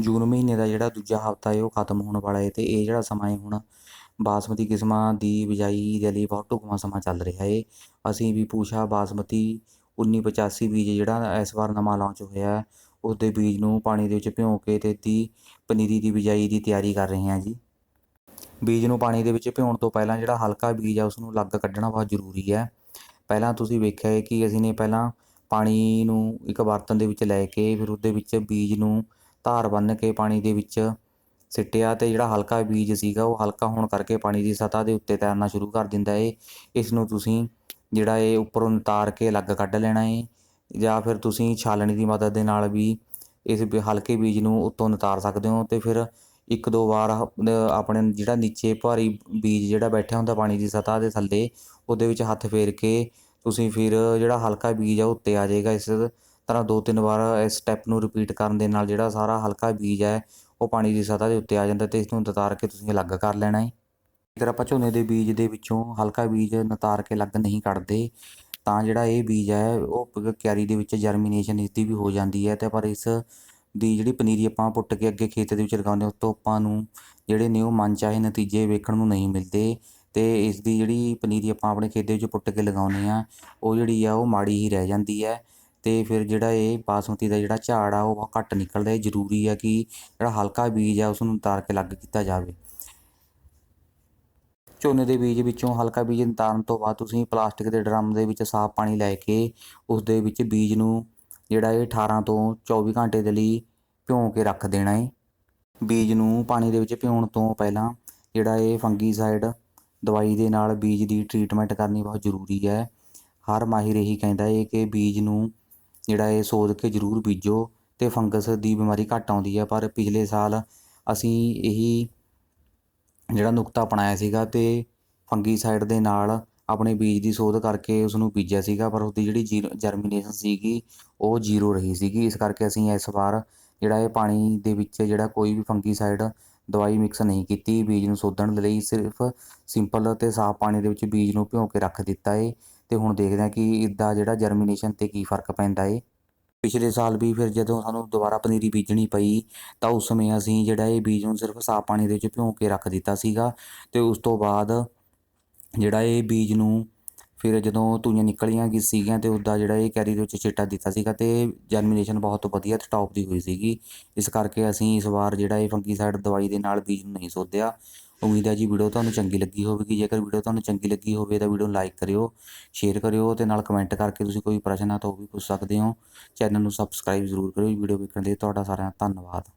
ਜੂਨ ਮਹੀਨੇ ਦਾ ਜਿਹੜਾ ਦੂਜਾ ਹਫ਼ਤਾ ਹੈ, ਉਹ ਖਤਮ ਹੋਣ ਵਾਲਾ ਹੈ ਅਤੇ ਇਹ ਜਿਹੜਾ ਸਮਾਂ ਹੈ ਹੁਣ ਬਾਸਮਤੀ ਕਿਸਮਾਂ ਦੀ ਬਿਜਾਈ ਦੇ ਲਈ ਬਹੁਤ ਢੁਕਵਾਂ ਸਮਾਂ ਚੱਲ ਰਿਹਾ ਹੈ। ਅਸੀਂ ਵੀ ਪੂਸ਼ਾ ਬਾਸਮਤੀ 1985 ਬੀਜ ਜਿਹੜਾ ਇਸ ਵਾਰ ਨਵਾਂ ਲਾਂਚ ਹੋਇਆ ਹੈ ਉਸ ਦੇ ਬੀਜ ਨੂੰ ਪਾਣੀ ਦੇ ਵਿੱਚ ਭਿਓ ਕੇ ਤੇ ਦੀ ਪਨੀਰੀ ਦੀ ਬਿਜਾਈ ਦੀ ਤਿਆਰੀ ਕਰ ਰਹੇ ਹਾਂ ਜੀ। ਬੀਜ ਨੂੰ ਪਾਣੀ ਦੇ ਵਿੱਚ ਭਿਉਣ ਤੋਂ ਪਹਿਲਾਂ ਜਿਹੜਾ ਹਲਕਾ ਬੀਜ ਆ ਉਸ ਨੂੰ ਅਲੱਗ ਕੱਢਣਾ ਬਹੁਤ ਜ਼ਰੂਰੀ ਹੈ। ਪਹਿਲਾਂ ਤੁਸੀਂ ਵੇਖਿਆ ਹੈ ਕਿ ਅਸੀਂ ਨੇ ਪਹਿਲਾਂ ਪਾਣੀ ਨੂੰ ਇੱਕ ਬਰਤਨ ਦੇ ਵਿੱਚ ਲੈ ਕੇ ਫਿਰ ਉਹਦੇ ਵਿੱਚ ਬੀਜ ਨੂੰ ਧਾਰ ਬੰਨ੍ਹ ਕੇ ਪਾਣੀ ਦੇ ਵਿੱਚ ਸਿੱਟਿਆ ਅਤੇ ਜਿਹੜਾ ਹਲਕਾ ਬੀਜ ਸੀਗਾ ਉਹ ਹਲਕਾ ਹੋਣ ਕਰਕੇ ਪਾਣੀ ਦੀ ਸਤ੍ਹਾ ਦੇ ਉੱਤੇ ਤੈਰਨਾ ਸ਼ੁਰੂ ਕਰ ਦਿੰਦਾ ਏ। ਇਸ ਨੂੰ ਤੁਸੀਂ ਜਿਹੜਾ ਇਹ ਉੱਪਰੋਂ ਉਤਾਰ ਕੇ ਅਲੱਗ ਕੱਢ ਲੈਣਾ ਏ ਜਾਂ ਫਿਰ ਤੁਸੀਂ ਛਾਲਣੀ ਦੀ ਮਦਦ ਦੇ ਨਾਲ ਵੀ ਇਸ ਬ- ਹਲਕੇ ਬੀਜ ਨੂੰ ਉੱਤੋਂ ਉਤਾਰ ਸਕਦੇ ਹੋ ਅਤੇ ਫਿਰ ਇੱਕ ਦੋ ਵਾਰ ਆਪਣੇ ਜਿਹੜਾ ਨੀਚੇ ਭਾਰੀ ਬੀਜ ਜਿਹੜਾ ਬੈਠਿਆ ਹੁੰਦਾ ਪਾਣੀ ਦੀ ਸਤ੍ਹਾ ਦੇ ਥੱਲੇ, ਉਹਦੇ ਵਿੱਚ ਹੱਥ ਫੇਰ ਕੇ ਤੁਸੀਂ ਫਿਰ ਜਿਹੜਾ ਹਲਕਾ ਬੀਜ ਆ ਉਹ ਉੱਤੇ ਆ ਜਾਏਗਾ ਇਸ ਤਰ੍ਹਾਂ ਦੋ ਤਿੰਨ ਵਾਰ ਇਸ ਸਟੈਪ ਨੂੰ ਰਿਪੀਟ ਕਰਨ ਦੇ ਨਾਲ ਜਿਹੜਾ ਸਾਰਾ ਹਲਕਾ ਬੀਜ ਹੈ, ਉਹ ਪਾਣੀ ਦੀ ਸਤ੍ਹਾ ਦੇ ਉੱਤੇ ਆ ਜਾਂਦਾ ਤੇ ਇਸ ਨੂੰ ਉਤਾਰ ਕੇ ਤੁਸੀਂ ਅਲੱਗ ਕਰ ਲੈਣਾ ਹੈ। ਜੇਕਰ ਆਪਾਂ ਝੋਨੇ ਦੇ ਬੀਜ ਦੇ ਵਿੱਚੋਂ ਹਲਕਾ ਬੀਜ ਨਤਾਰ ਕੇ ਅਲੱਗ ਨਹੀਂ ਕੱਢਦੇ, ਤਾਂ ਜਿਹੜਾ ਇਹ ਬੀਜ ਹੈ, ਉਹ ਕਿਆਰੀ ਦੇ ਵਿੱਚ ਜਰਮੀਨੇਸ਼ਨ ਇਸ ਦੀ ਵੀ ਹੋ ਜਾਂਦੀ ਹੈ ਤੇ ਪਰ ਇਸ ਦੀ ਜਿਹੜੀ ਪਨੀਰੀ ਆਪਾਂ ਪੁੱਟ ਕੇ ਅੱਗੇ ਖੇਤ ਦੇ ਵਿੱਚ ਲਗਾਉਂਦੇ ਹਾਂ, ਉਸ ਤੋਂ ਆਪਾਂ ਨੂੰ ਜਿਹੜੇ ਨੇ ਉਹ ਮਨਚਾਹੇ ਨਤੀਜੇ ਵੇਖਣ ਨੂੰ ਨਹੀਂ ਮਿਲਦੇ ਤੇ ਇਸ ਦੀ ਜਿਹੜੀ ਪਨੀਰੀ ਆਪਾਂ ਆਪਣੇ ਖੇਤ ਦੇ ਵਿੱਚ ਪੁੱਟ ਕੇ ਲਗਾਉਂਦੇ ਆ ਉਹ ਜਿਹੜੀ ਆ, ਉਹ ਮਾੜੀ ਹੀ ਰਹਿ ਜਾਂਦੀ ਹੈ। ਅਤੇ ਫਿਰ ਜਿਹੜਾ ਇਹ ਬਾਸਮਤੀ ਦਾ ਜਿਹੜਾ ਝਾੜ ਆ, ਉਹ ਬਹੁਤ ਘੱਟ ਨਿਕਲਦਾ। ਹੈ ਜ਼ਰੂਰੀ ਆ ਕਿ ਜਿਹੜਾ ਹਲਕਾ ਬੀਜ ਆ ਉਸ ਨੂੰ ਉਤਾਰ ਕੇ ਅਲੱਗ ਕੀਤਾ ਜਾਵੇ। ਝੋਨੇ ਦੇ ਬੀਜ ਵਿੱਚੋਂ ਹਲਕਾ ਬੀਜ ਉਤਾਰਨ ਤੋਂ ਬਾਅਦ ਤੁਸੀਂ ਪਲਾਸਟਿਕ ਦੇ ਡਰਮ ਦੇ ਵਿੱਚ ਸਾਫ਼ ਪਾਣੀ ਲੈ ਕੇ ਉਸ ਦੇ ਵਿੱਚ ਬੀਜ ਨੂੰ ਜਿਹੜਾ ਇਹ 18 ਤੋਂ 24 ਘੰਟੇ ਦੇ ਲਈ ਭਿਉਂ ਕੇ ਰੱਖ ਦੇਣਾ ਹੈ ਬੀਜ ਨੂੰ ਪਾਣੀ ਦੇ ਵਿੱਚ ਭਿਉਣ ਤੋਂ ਪਹਿਲਾਂ ਜਿਹੜਾ ਇਹ ਫੰਗੀਸਾਈਡ ਦਵਾਈ ਦੇ ਨਾਲ ਬੀਜ ਦੀ ਟਰੀਟਮੈਂਟ ਕਰਨੀ ਬਹੁਤ ਜ਼ਰੂਰੀ ਹੈ। ਹਰ ਮਾਹਿਰ ਇਹੀ ਕਹਿੰਦਾ ਹੈ ਕਿ ਬੀਜ ਨੂੰ ਜਿਹੜਾ ਇਹ ਸੋਧ ਕੇ ਜ਼ਰੂਰ ਬੀਜੋ ਅਤੇ ਫੰਗਸ ਦੀ ਬਿਮਾਰੀ ਘੱਟ ਆਉਂਦੀ ਹੈ ਪਰ ਪਿਛਲੇ ਸਾਲ ਅਸੀਂ ਇਹੀ ਜਿਹੜਾ ਨੁਕਤਾ ਅਪਣਾਇਆ ਸੀਗਾ ਅਤੇ ਫੰਗੀਸਾਈਡ ਦੇ ਨਾਲ ਆਪਣੇ ਬੀਜ ਦੀ ਸੋਧ ਕਰਕੇ ਉਸ ਨੂੰ ਬੀਜਿਆ ਸੀਗਾ, ਪਰ ਉਸਦੀ ਜਿਹੜੀ ਜਰਮੀਨੇਸ਼ਨ ਸੀਗੀ ਉਹ ਜ਼ੀਰੋ ਰਹੀ ਸੀਗੀ। ਇਸ ਕਰਕੇ ਅਸੀਂ ਇਸ ਵਾਰ ਜਿਹੜਾ ਇਹ ਪਾਣੀ ਦੇ ਵਿੱਚ ਜਿਹੜਾ ਕੋਈ ਵੀ ਫੰਗੀਸਾਈਡ ਦਵਾਈ ਮਿਕਸ ਨਹੀਂ ਕੀਤੀ, ਬੀਜ ਨੂੰ ਸੋਧਣ ਲਈ ਸਿਰਫ ਸਿੰਪਲ ਅਤੇ ਸਾਫ਼ ਪਾਣੀ ਦੇ ਵਿੱਚ ਬੀਜ ਨੂੰ ਭਿਉਂ ਕੇ ਰੱਖ ਦਿੱਤਾ ਏ। ਅਤੇ ਹੁਣ ਦੇਖਦੇ ਹਾਂ ਕਿ ਇਸਦਾ ਜਿਹੜਾ ਜਰਮੀਨੇਸ਼ਨ ਤੇ ਕੀ ਫ਼ਰਕ ਪੈਂਦਾ ਏ। ਪਿਛਲੇ ਸਾਲ ਵੀ ਫਿਰ ਜਦੋਂ ਸਾਨੂੰ ਦੁਬਾਰਾ ਪਨੀਰੀ ਬੀਜਣੀ ਪਈ, ਤਾਂ ਉਸ ਸਮੇਂ ਅਸੀਂ ਜਿਹੜਾ ਇਹ ਬੀਜ ਨੂੰ ਸਿਰਫ ਸਾਫ਼ ਪਾਣੀ ਦੇ ਵਿੱਚ ਭਿਉਂ ਕੇ ਰੱਖ ਦਿੱਤਾ ਸੀਗਾ ਅਤੇ ਉਸ ਤੋਂ ਬਾਅਦ ਜਿਹੜਾ ਇਹ ਬੀਜ ਨੂੰ ਫਿਰ ਜਦੋਂ ਤੂਈਆਂ ਨਿਕਲੀਆਂ ਗਈ ਸੀਗੀਆਂ ਤੇ ਉਹਦਾ ਜਿਹੜਾ ਇਹ ਕੈਰੀ ਦੇ ਵਿੱਚ ਛਿੱਟਾ ਦਿੱਤਾ ਸੀਗਾ ਤੇ ਜਰਮੀਨੇਸ਼ਨ ਬਹੁਤ ਵਧੀਆ ਤੇ ਟੌਪ ਦੀ ਹੋਈ ਸੀਗੀ। ਇਸ ਕਰਕੇ ਅਸੀਂ ਇਸ ਵਾਰ ਜਿਹੜਾ ਇਹ ਫੰਗੀਸਾਈਡ ਦਵਾਈ ਦੇ ਨਾਲ ਬੀਜ ਨੂੰ ਨਹੀਂ ਸੋਧਿਆ। ਉਮੀਦ ਹੈ ਜੀ ਵੀਡੀਓ ਤੁਹਾਨੂੰ ਚੰਗੀ ਲੱਗੀ ਹੋਵੇਗੀ। ਜੇਕਰ ਵੀਡੀਓ ਤੁਹਾਨੂੰ ਚੰਗੀ ਲੱਗੀ ਹੋਵੇ ਤਾਂ ਵੀਡੀਓ ਨੂੰ ਲਾਈਕ ਕਰਿਓ ਸ਼ੇਅਰ ਕਰਿਓ ਤੇ ਨਾਲ ਕਮੈਂਟ ਕਰਕੇ ਤੁਸੀਂ ਕੋਈ ਪ੍ਰਸ਼ਨ ਆ ਤਾਂ ਉਹ ਵੀ ਪੁੱਛ ਸਕਦੇ ਹੋ। ਚੈਨਲ ਨੂੰ ਸਬਸਕ੍ਰਾਈਬ ਜ਼ਰੂਰ ਕਰਿਓ। ਵੀਡੀਓ ਵੇਖਣ ਲਈ ਤੁਹਾਡਾ ਸਾਰਿਆਂ ਦਾ ਧੰਨਵਾਦ।